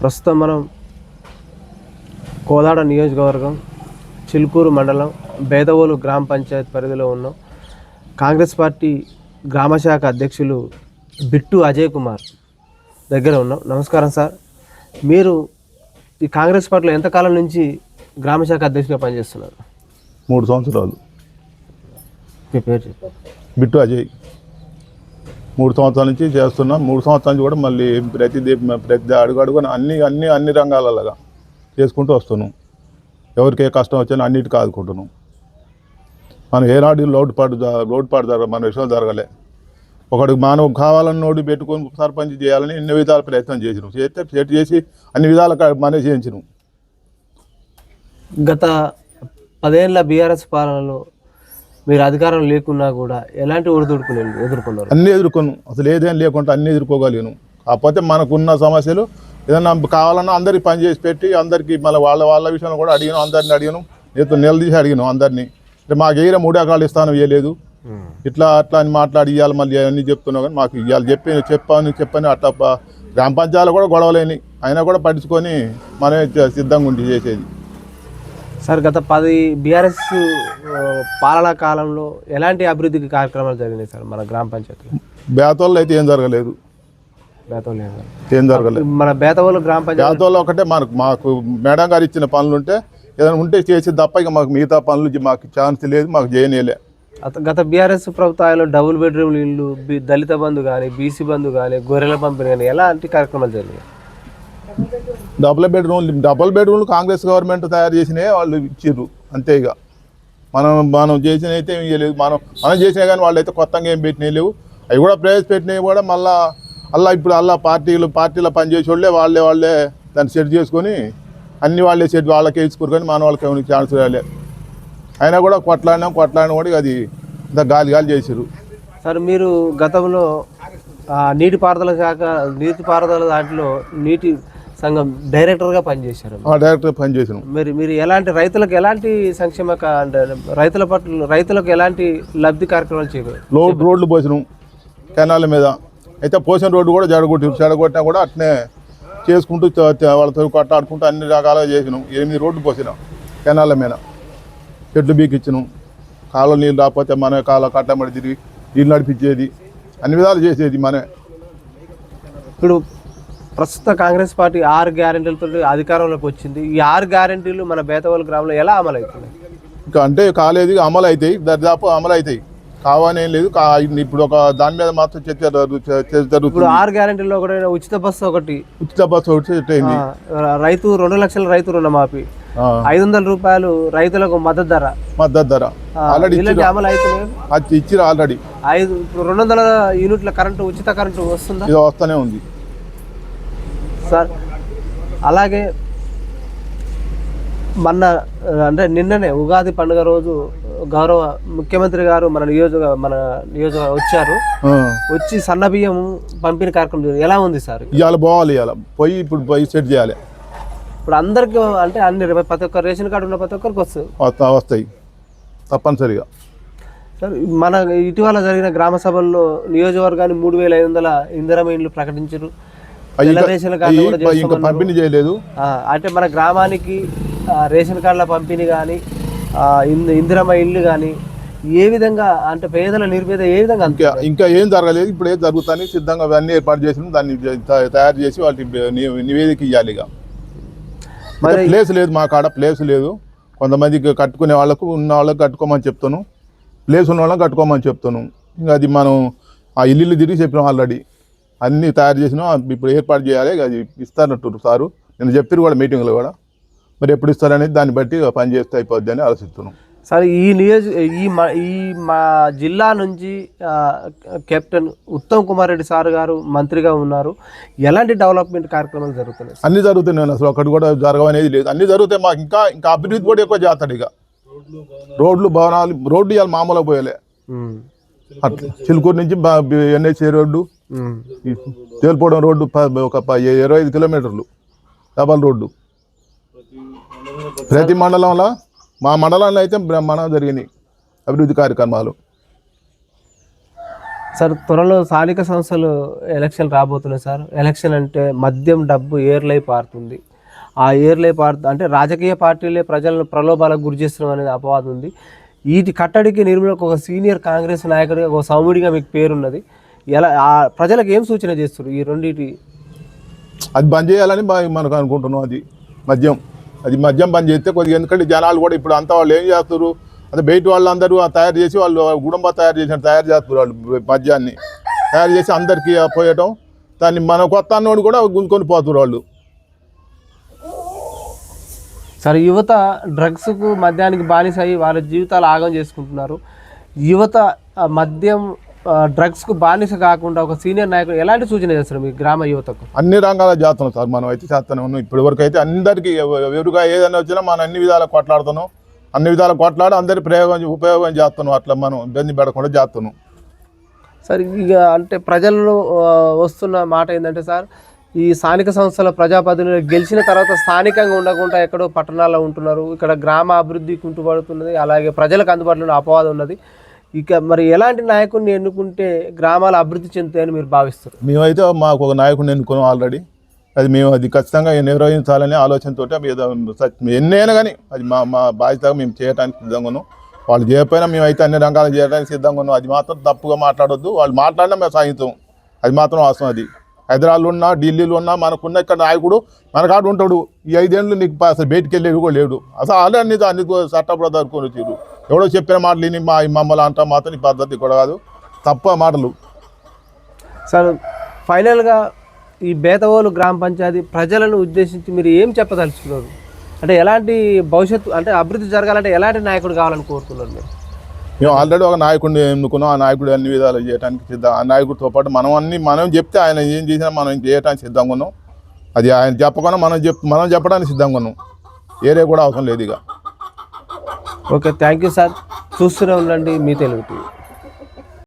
ప్రస్తుతం మనం కోదాడ నియోజకవర్గం చిలుకూరు మండలం బేదవోలు గ్రామ పంచాయత్ పరిధిలో ఉన్నాం. కాంగ్రెస్ పార్టీ గ్రామశాఖ అధ్యక్షులు బిట్టు అజయ్ కుమార్ దగ్గర ఉన్నాం. నమస్కారం సార్. మీరు ఈ కాంగ్రెస్ పార్టీలో ఎంతకాలం నుంచి గ్రామశాఖ అధ్యక్షుడిగా పనిచేస్తున్నారు? మూడు సంవత్సరాలు. మీ పేరు. బిట్టు అజయ్. మూడు సంవత్సరాల నుంచి చేస్తున్నా. మూడు సంవత్సరాల నుంచి కూడా మళ్ళీ ప్రతిదీ ప్రతి అడుగు అడుగున అన్ని అన్ని అన్ని రంగాలలాగా చేసుకుంటూ వస్తున్నాం. ఎవరికి ఏ కష్టం వచ్చినా అన్నిటికీ ఆదుకుంటున్నాం. మనం ఏనాడు లోటుపాటు జ- లోటుపాటు జరగ మన విషయం జరగలే. ఒకడు మానవ కావాలని నోడు పెట్టుకొని సర్పంచ్ చేయాలని ఎన్ని విధాల ప్రయత్నం చేసినాం. చేస్తే సెట్ చేసి అన్ని విధాల మనే చేయించినాం. గత పదేళ్ళ బీఆర్ఎస్ పాలనలో మీరు అధికారం లేకున్నా కూడా ఎలాంటి ఒడిదుడుకులు ఎదుర్కొన్నారు? అన్నీ ఎదుర్కొను. అసలు ఏదేం లేకుండా అన్నీ ఎదుర్కోగలిగాను. కాకపోతే మనకున్న సమస్యలు ఏదన్నా కావాలన్నా అందరికి పని చేసి పెట్టి అందరికీ మళ్ళీ వాళ్ళ వాళ్ళ విషయంలో కూడా అడిగాను అందరిని అడిగాను. నేతో నిలదీసి అడిగాను అందరినీ. అంటే మాకు ఏరే మూడు ఎకరాలు ఇస్తాను ఇవ్వలేదు ఇట్లా అట్లా అని మాట్లాడి ఇవ్వాలి మళ్ళీ అన్నీ చెప్తున్నావు కానీ మాకు ఇవాళ చెప్పి చెప్పాను చెప్పని అట్లా గ్రామ పంచాయతీలు కూడా గొడవలేని. అయినా కూడా పట్టించుకొని మనమే సిద్ధంగా ఉండి చేసేది. సార్ గత పది బీఆర్ఎస్ పాలనా కాలంలో ఎలాంటి అభివృద్ధి కార్యక్రమాలు జరిగినాయి సార్ మన గ్రామ పంచాయతీలో? బేతోళ్ళు అయితే ఏం జరగలేదు. ఏం జరగలేదు. మన బేతవోలు గ్రామ పంచాయతీ ఒకటే మనకు మాకు మేడం గారు ఇచ్చిన పనులు ఉంటే ఏదైనా ఉంటే చేసి తప్ప ఇక మాకు మిగతా పనులు మాకు ఛాన్స్ లేదు మాకు చేయనేలే గత బీఆర్ఎస్ ప్రభుత్వాలు డబుల్ బెడ్రూమ్ ఇల్లు దళిత బంధు కానీ బీసీ బంధు కానీ గొర్రెల పంపిణీ కానీ ఎలాంటి కార్యక్రమాలు జరిగాయి డబుల్ బెడ్రూమ్ డబుల్ బెడ్రూమ్లు కాంగ్రెస్ గవర్నమెంట్ తయారు చేసినవి వాళ్ళు ఇచ్చారు అంతే ఇక మనం మనం చేసిన అయితే ఏం చేయలేదు. మనం మనం చేసినా కానీ వాళ్ళు అయితే కొత్తగా ఏం పెట్టినాయి లేవు. అవి కూడా ప్రవేశపెట్టినవి కూడా మళ్ళా అలా ఇప్పుడు అలా పార్టీలు పార్టీలో పనిచేసే వాళ్ళే వాళ్ళే వాళ్ళే దాన్ని సెట్ చేసుకొని అన్ని వాళ్ళే సెట్ వాళ్ళకే ఇచ్చుకోరు కానీ మన వాళ్ళకి ఏమైనా ఛాన్స్ రాలే. అయినా కూడా కొట్లాడినాం కొట్లాడినా కూడా అది ఇంత గాలి గాలి చేసిర్రు. సార్ మీరు గతంలో నీటిపారుదల శాఖ నీటిపారుదల దాంట్లో నీటి సంఘం డైరెక్టర్గా పనిచేశారు. డైరెక్టర్ పని చేసినాం మీరు మీరు ఎలాంటి రైతులకు ఎలాంటి సంక్షేమ అంటే రైతుల పట్ల రైతులకు ఎలాంటి లబ్ధి కార్యక్రమాలు చేయలేదు రోడ్ రోడ్లు పోసినాం కెనాల మీద. అయితే పోసిన రోడ్డు కూడా జడగొట్టి జడగొట్టినా కూడా అట్నే చేసుకుంటూ వాళ్ళతో కొట్టాడుకుంటూ అన్ని రకాలుగా చేసినాం. ఎనిమిది రోడ్లు పోసినాం కెనాల మీద. చెట్లు బీకిచ్చినాం. కాలువ నీళ్ళు రాకపోతే మన కాలువ కట్టమడి తిరిగి నీళ్ళు నడిపించేది. అన్ని విధాలు చేసేది మనమే. ఇప్పుడు ప్రస్తుత కాంగ్రెస్ పార్టీ ఆరు గ్యారెంటీలతో అధికారంలోకి వచ్చింది. ఈ ఆరు గ్యారెంటీలు మన బేతవోలు గ్రామంలో ఎలా అమలు అవుతున్నాయి ఇంకా అంటే కాలేదు అమలు అవుతాయి దరిదాపు అమలు అవుతాయి కావాలని లేదు ఇప్పుడు ఒక దాని మీద మాత్రం చర్చ జరుగుతుంది. ఆరు గ్యారెంటీలో ఒకటి ఉచిత బస్సు ఒకటి. ఉచిత బస్సు ఒకటి రైతు రెండు లక్షల రైతు రుణమాఫీ. ఐదు వందల రూపాయలు రైతులకు మద్దతు ధర. మద్దతు ధర. ఆల్రెడీ అమలు ఇచ్చిరు ఆల్రెడీ ఐదు రెండు వందల యూనిట్ల కరెంటు ఉచిత కరెంటు వస్తుందా? వస్తూనే ఉంది. సార్. అలాగే మొన్న అంటే నిన్ననే ఉగాది పండుగ రోజు గౌరవ ముఖ్యమంత్రి గారు మన నియోజక మన నియోజక వచ్చారు. వచ్చి సన్న బియ్యం పంపిణీ కార్యక్రమం. ఎలా ఉంది సార్? ఇవాళ పోవాలి ఇవాళ పోయి ఇప్పుడు పోయి సెట్ చేయాలి. ఇప్పుడు అందరికి అంటే అన్ని ప్రతి ఒక్క రేషన్ కార్డు ఉన్న ప్రతి ఒక్కరికి వస్తుంది. వస్తా వస్తాయి. తప్పనిసరిగా. సార్ మన ఇటీవల జరిగిన గ్రామ సభల్లో నియోజకవర్గాన్ని మూడు వేల ఐదు వందల ఇండ్లు ప్రకటించారు. రేషన్ అవి ఇంకా. పంపిణీ చేయలేదు. అంటే మన గ్రామానికి రేషన్ కార్డుల పంపిణీ కానీ ఇందిరమ్మ ఇల్లు కానీ ఏ విధంగా అంటే పేదల నిర్పేద ఏ విధంగా ఇంకా ఇంకా ఏం జరగలేదు. ఇప్పుడు ఏం జరుగుతాయి సిద్ధంగా అవన్నీ ఏర్పాటు చేసిన దాన్ని తయారు చేసి ని- నివేదిక ఇవ్వాలి ఇక. మరి ప్లేస్ లేదు మా కాడ ప్లేస్ లేదు. కొంతమందికి కట్టుకునే వాళ్ళకు ఉన్న వాళ్ళకి కట్టుకోమని చెప్తాను. ప్లేస్ ఉన్న వాళ్ళకి కట్టుకోమని చెప్తాను. ఇంకా అది మనం ఆ ఇల్లు తిరిగి చెప్పినాం ఆల్రెడీ. అన్నీ తయారు చేసినాం ఇప్పుడు ఏర్పాటు చేయాలి అది ఇస్తారంటారు సారు. నేను చెప్పారు కూడా మీటింగ్లో కూడా. మరి ఎప్పుడు ఇస్తారనేది దాన్ని బట్టి పని చేస్తే అయిపోద్ది అని ఆలోచిస్తున్నాం. సరే ఈ నియోజ ఈ మా ఈ మా జిల్లా నుంచి కెప్టెన్ ఉత్తమ్ కుమార్ రెడ్డి సార్ గారు మంత్రిగా ఉన్నారు. ఎలాంటి డెవలప్మెంట్ కార్యక్రమాలు జరుగుతున్నాయి? అన్ని జరుగుతున్నాయి అసలు ఒకటి కూడా జరగవనేది లేదు. అన్ని జరుగుతాయి మాకు ఇంకా ఇంకా అభివృద్ధి కూడా ఎక్కువ చేస్తాడు ఇక. రోడ్లు భవనాలు రోడ్డు ఇవాళ మామూలుగా పోయలే. చిలుకూరు నుంచి ఎన్హెచ్ఏ రోడ్డు తేలిపోవడం రోడ్డు ఒక ఇరవై ఐదు కిలోమీటర్లు డబల్ రోడ్డు. ప్రతి మండలంలో మా మండలంలో అయితే బ్రహ్మాండంగా జరిగినాయి అభివృద్ధి కార్యక్రమాలు. సార్ త్వరలో స్థానిక సంస్థలు ఎలక్షన్ రాబోతున్నాయి సార్. ఎలక్షన్ అంటే మద్యం డబ్బు ఏర్లై పారుతుంది. ఆ ఏర్లై పారు అంటే రాజకీయ పార్టీలే ప్రజలను ప్రలోభాలకు గురి చేస్తున్నాం అనేది అపవాదం ఉంది. వీటి కట్టడికి నిర్మూలకు ఒక సీనియర్ కాంగ్రెస్ నాయకుడిగా ఒక సౌముడిగా మీకు పేరున్నది. ఎలా ప్రజలకు ఏం సూచన చేస్తారు ఈ రెండింటి? అది బంద్ చేయాలని మనకు అనుకుంటున్నాం అది. మద్యం. అది మద్యం బంద్ చేస్తే కొద్దిగా ఎందుకంటే జనాలు కూడా ఇప్పుడు అంతా వాళ్ళు ఏం చేస్తారు అంటే బయట వాళ్ళందరూ ఆ తయారు చేసి వాళ్ళు గుడంబ తయారు చేసిన తయారు చేస్తారు వాళ్ళు మద్యాన్ని. తయారు చేసి అందరికీ పోయటం దాన్ని మన కొత్త అన్నోడు కూడా గుంజుకొని పోతారు వాళ్ళు. సరే యువత డ్రగ్స్కు మద్యానికి బానిస అయ్యి వాళ్ళ జీవితాలు ఆగం చేసుకుంటున్నారు. యువత మద్యం డ్రగ్స్కు బానిస కాకుండా ఒక సీనియర్ నాయకుడు ఎలాంటి సూచన చేస్తారు మీ గ్రామ యువతకు? అన్ని రంగాల చేస్తున్నాం సార్ మనం అయితే చేస్తూనే ఉన్నాం. ఇప్పటి వరకు అయితే అందరికీ ఎవ- ఎవరుగా ఏదైనా వచ్చినా మనం అన్ని విధాలు కొట్లాడుతున్నాం. అన్ని విధాలు కొట్లాడి అందరి ప్రయోగం ఉపయోగం చేస్తున్నాం. అట్లా మనం ఇబ్బంది పడకుండా చేస్తున్నాం. సార్ ఇక అంటే ప్రజల్లో ఆ, వస్తున్న మాట ఏంటంటే సార్ ఈ స్థానిక సంస్థల ప్రజాప్రతినిధులు గెలిచిన తర్వాత స్థానికంగా ఉండకుండా ఎక్కడో పట్టణాల్లో ఉంటున్నారు. ఇక్కడ గ్రామ అభివృద్ధి కుంటుపడుతున్నది. అలాగే ప్రజలకు అందుబాటులో అపవాదం ఉన్నది. ఇక మరి ఎలాంటి నాయకుడిని ఎన్నుకుంటే గ్రామాలు అభివృద్ధి చెందుతాయని మీరు భావిస్తారు? మేమైతే మాకు ఒక నాయకుడిని ఎన్నుకున్నాం ఆల్రెడీ అది మేము అది ఖచ్చితంగా నిర్వహించాలనే ఆలోచనతో ఎన్నైనా కానీ అది మా మా బాధ్యతగా మేము చేయడానికి సిద్ధంగా ఉన్నాం. వాళ్ళు చేయకపోయినా మేమైతే అన్ని రంగాలు చేయడానికి సిద్ధంగా ఉన్నాం. అది మాత్రం తప్పుగా మాట్లాడొద్దు. వాళ్ళు మాట్లాడినా మేము సాగితం అది మాత్రం వాస్తవం అది. హైదరాబాద్లో ఉన్నా ఢిల్లీలో ఉన్నా మనకున్న ఇక్కడ నాయకుడు మనకాడు ఉంటాడు. ఈ ఐదేళ్ళు నీకు అసలు బయటికి వెళ్ళేవి కూడా లేడు. అసలు ఆల్రెడీ అన్ని అన్ని చట్టప్పుడు దొరుకుని వచ్చారు. ఎవడో చెప్పిన మాటలు విని మా మమ్మల్ని అంటా మాత్రం నీ పద్ధతి కూడా కాదు. తప్ప మాటలు. సార్ ఫైనల్గా ఈ బేతవోలు గ్రామ పంచాయతీ ప్రజలను ఉద్దేశించి మీరు ఏం చెప్పదలుచుకున్నారు? అంటే ఎలాంటి భవిష్యత్తు అంటే అభివృద్ధి జరగాలంటే ఎలాంటి నాయకుడు కావాలని కోరుతున్నారు మీరు? మేము ఆల్రెడీ ఒక నాయకుడిని ఎన్నుకున్నాం. ఆ నాయకుడు అన్ని విధాలు చేయడానికి సిద్ధం. ఆ నాయకుడితో పాటు మనం అన్ని మనం చెప్తే ఆయన ఏం చేసినా మనం చేయడానికి సిద్ధంగా ఉన్నాం. అది ఆయన చెప్పకుండా మనం చెప్ మనం చెప్పడానికి సిద్ధంగా ఉన్నాం. ఏరే కూడా అవసరం లేదు ఇక. Okay thank you sir. చూస్తూనే ఉండండి మీ తెలుగు